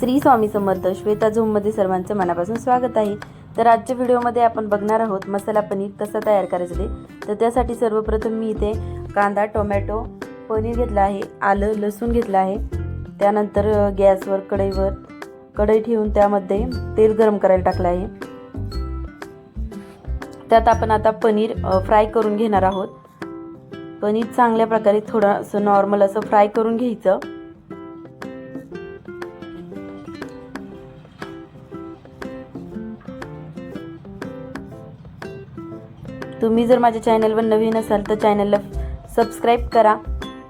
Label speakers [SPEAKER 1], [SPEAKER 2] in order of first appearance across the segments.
[SPEAKER 1] श्री स्वामी समर्थ श्वेता झोममध्ये सर्वांचं मनापासून स्वागत आहे. तर आजच्या व्हिडिओमध्ये आपण बघणार आहोत मसाला पनीर कसा तयार करायचं ते. तर त्यासाठी सर्वप्रथम मी इथे कांदा टोमॅटो पनीर घेतला आहे आलं लसूण घेतलं आहे. त्यानंतर गॅसवर कढईवर कढई ठेवून त्यामध्ये तेल गरम करायला टाकलं आहे. त्यात आपण आता पनीर फ्राय करून घेणार आहोत. पनीर चांगल्या प्रकारे थोडंसं नॉर्मल असं फ्राय करून घ्यायचं. तुम्ही जर माझ्या चॅनलवर नवीन असाल तर चॅनलला सबस्क्राईब करा.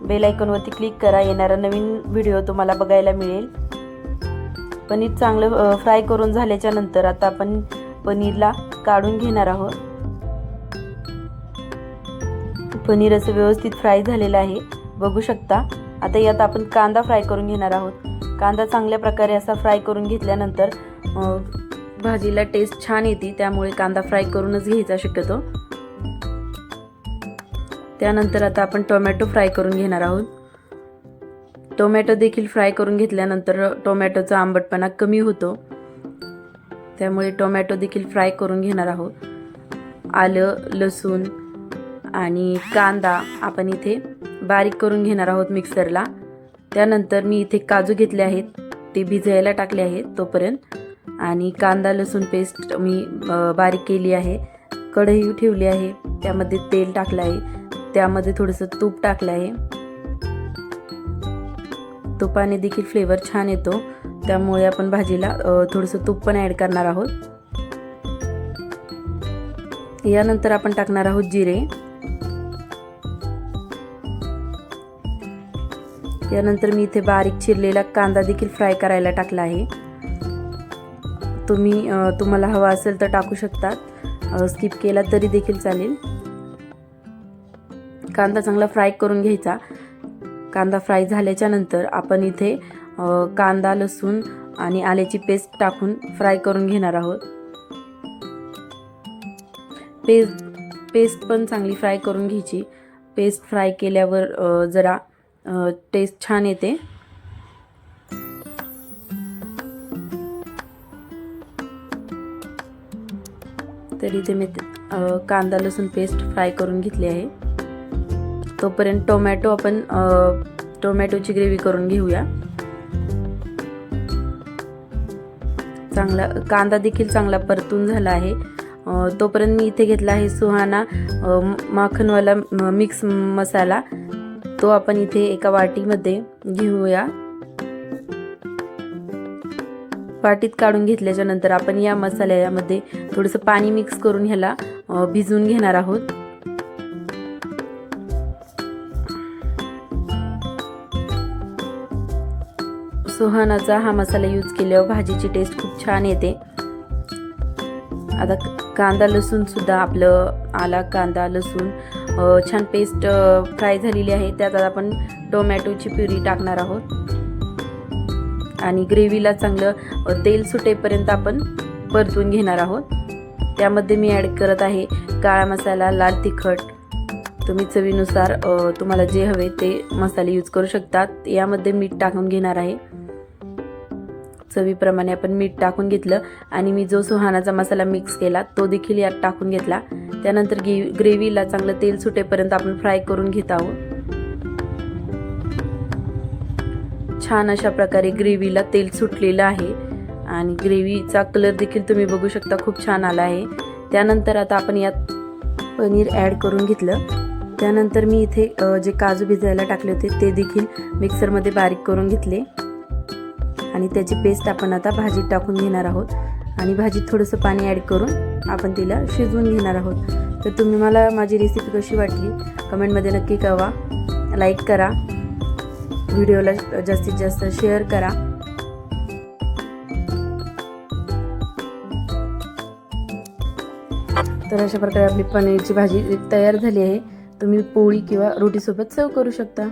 [SPEAKER 1] बेल आयकॉनवरती क्लिक करा. येणारा नवीन व्हिडिओ तुम्हाला बघायला मिळेल. पनीर चांगलं फ्राय करून झाल्याच्यानंतर आता आपण पनीरला काढून घेणार आहोत. पनीर असं व्यवस्थित फ्राय झालेलं आहे. बघू शकता. आता यात आपण कांदा फ्राय करून घेणार आहोत. कांदा चांगल्या प्रकारे असा फ्राय करून घेतल्यानंतर भाजीला टेस्ट छान येते. त्यामुळे कांदा फ्राय करूनच घ्यायचा शक्यतो. त्यानंतर आता आपण टोमॅटो फ्राय करून घेणार आहोत. टोमॅटो देखील फ्राय करून घेतल्यानंतर टोमॅटोचा आंबटपणा कमी होतो. त्यामुळे टोमॅटो देखील फ्राय करून घेणार आहोत. आलं लसूण आणि कांदा आपण इथे बारीक करून घेणार आहोत मिक्सरला. त्यानंतर मी इथे काजू घेतले आहेत. ते भिजायला टाकले आहेत तोपर्यंत. आणि कांदा लसूण पेस्ट मी बारीक केली आहे. कढई ठेवली आहे. त्यामध्ये तेल टाकलं आहे. त्यामध्ये थोडंसं तूप टाकलं आहे. तुपाने देखील फ्लेवर छान येतो. त्यामुळे आपण भाजीला थोडंसं तूप पण ॲड करणार आहोत. यानंतर आपण टाकणार आहोत जिरे. यानंतर मी इथे बारीक चिरलेला कांदा देखील फ्राय करायला टाकला आहे. तुम्ही तुम्हाला हवा असेल तर टाकू शकतात. स्किप केला तरी देखील चालेल. कांदा चांगला फ्राय करून घ्यायचा. कांदा फ्राय झाल्याच्यानंतर आपण इथे कांदा लसूण आणि आल्याची पेस्ट टाकून फ्राय करून घेणार आहोत. पेस्ट पेस्ट पण चांगली फ्राय करून घ्यायची. पेस्ट फ्राय केल्यावर जरा टेस्ट छान येते. तर इथे मी कांदा लसूण पेस्ट फ्राय करून घेतली आहे. तोपर्यंत टोमॅटो आपण टोमॅटोची ग्रेव्ही करून घेऊया. चांगला कांदा देखील चांगला परतून झाला आहे. तोपर्यंत मी इथे घेतला आहे सुहाना माखनवाला मिक्स मसाला. तो आपण इथे एका वाटीमध्ये घेऊया. वाटीत काढून घेतल्याच्या नंतर आपण या मसाल्यामध्ये थोडंसं पाणी मिक्स करून ह्याला भिजवून घेणार आहोत. सुहानाचा हा मसाला यूज केल्यावर भाजीची टेस्ट खूप छान येते. आता कांदा लसूणसुद्धा आपलं आला कांदा लसूण छान पेस्ट फ्राय झालेली आहे. त्यात आपण टोमॅटोची प्युरी टाकणार आहोत. आणि ग्रेव्हीला चांगलं तेल सुटेपर्यंत आपण परतून घेणार आहोत. त्यामध्ये मी ॲड करत आहे काळा मसाला लाल तिखट. तुम्ही चवीनुसार तुम्हाला जे हवे ते मसाले यूज करू शकतात. यामध्ये मीठ टाकून घेणार आहे. चवीप्रमाणे आपण मीठ टाकून घेतलं आणि मी जो सुहानाचा मसाला मिक्स केला तो देखील यात टाकून घेतला. त्यानंतर गे ग्रेव्हीला चांगलं तेल सुटेपर्यंत आपण फ्राय करून घेत आहोत. छान अशा प्रकारे ग्रेव्हीला तेल सुटलेलं आहे. आणि ग्रेव्हीचा कलर देखील तुम्ही बघू शकता खूप छान आला आहे. त्यानंतर आता आपण यात पनीर ॲड करून घेतलं. त्यानंतर मी इथे जे काजू भिजायला टाकले होते ते देखील मिक्सरमध्ये बारीक करून घेतले. आणि त्याची पेस्ट आपण आता भाजीत टाकून घेणार आहोत. आणि भाजीत थोडंसं पाणी ॲड करून आपण तिला शिजवून घेणार आहोत. तर तुम्ही मला माझी रेसिपी कशी वाटली कमेंटमध्ये नक्की कळवा. लाईक करा. व्हिडिओला जास्तीत जास्त शेअर करा. तर अशा प्रकारे आपली पनीरची भाजी तयार झाली आहे. तुम्ही पोळी किंवा रोटीसोबत सर्व करू शकता.